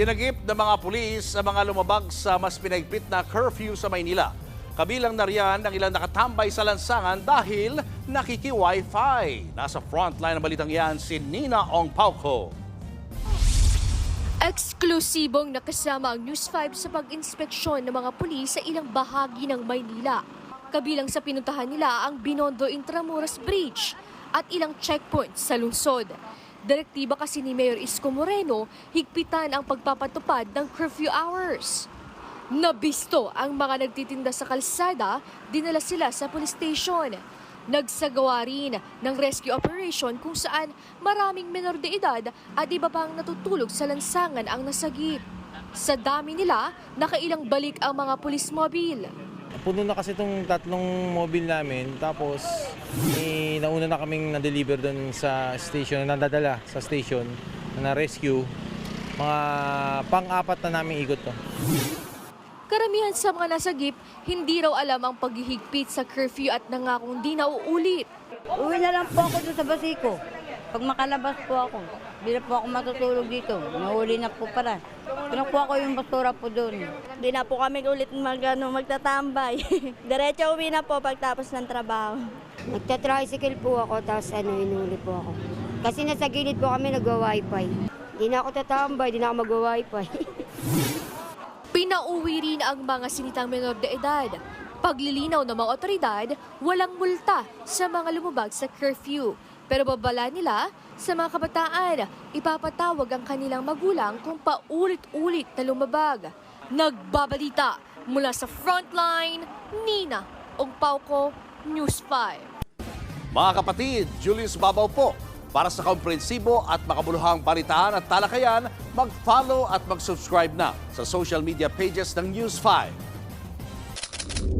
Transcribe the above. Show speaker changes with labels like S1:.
S1: Sinagip ng mga pulis ang mga lumabag sa mas pinagpit na curfew sa Maynila. Kabilang na riyan ang ilang nakatambay sa lansangan dahil nakiki-wifi. Nasa frontline ng balitang yan si Nina Ong Pauco.
S2: Eksklusibong nakasama ang News 5 sa pag-inspeksyon ng mga pulis sa ilang bahagi ng Maynila. Kabilang sa pinuntahan nila ang Binondo Intramuros Bridge at ilang checkpoints sa lungsod. Direktiba kasi ni Mayor Isko Moreno, higpitan ang pagpapatupad ng curfew hours. Nabisto ang mga nagtitinda sa kalsada, dinala sila sa police station. Nagsagawa rin ng rescue operation kung saan maraming menor de edad at iba pang natutulog sa lansangan ang nasagip. Sa dami nila, nakailang balik ang mga police mobile.
S3: Puno na kasi itong tatlong mobile namin. Tapos, eh, nauna na kaming na-deliver doon sa station, nadadala sa station, na rescue. Mga pang-apat na namin ikot to.
S2: Karamihan sa mga nasagip, hindi raw alam ang paghihigpit sa curfew at nangakong di na uulit.
S4: Uwi na lang po ako doon sa Basiko. Pag makalabas po ako, hindi na po ako matutulog dito. Nahuli na po para. Kinukuha ko yung basura po doon.
S5: Di na po kami ulit mag, ano, magtatambay. Diretso uwi na po pagtapos ng trabaho.
S6: Nagta-tricycle po ako, tapos ano, inuli po ako. Kasi nasa gilid po kami nagwa-wifi. Di na ako tatambay, di na ako magwa-wifi.
S2: Pinauwi rin ang mga sinitang menor de edad. Paglilinaw ng mga otoridad, walang multa sa mga lumabag sa curfew. Pero babala nila sa mga kabataan, ipapatawag ang kanilang magulang kung paulit-ulit na lumabag. Nagbabalita mula sa Frontline, Nina Ongpauko, News 5.
S1: Mga kapatid, Julius Babaw po. Para sa komprehensibo at makabuluhang balitaan at talakayan, mag-follow at mag-subscribe na sa social media pages ng News 5.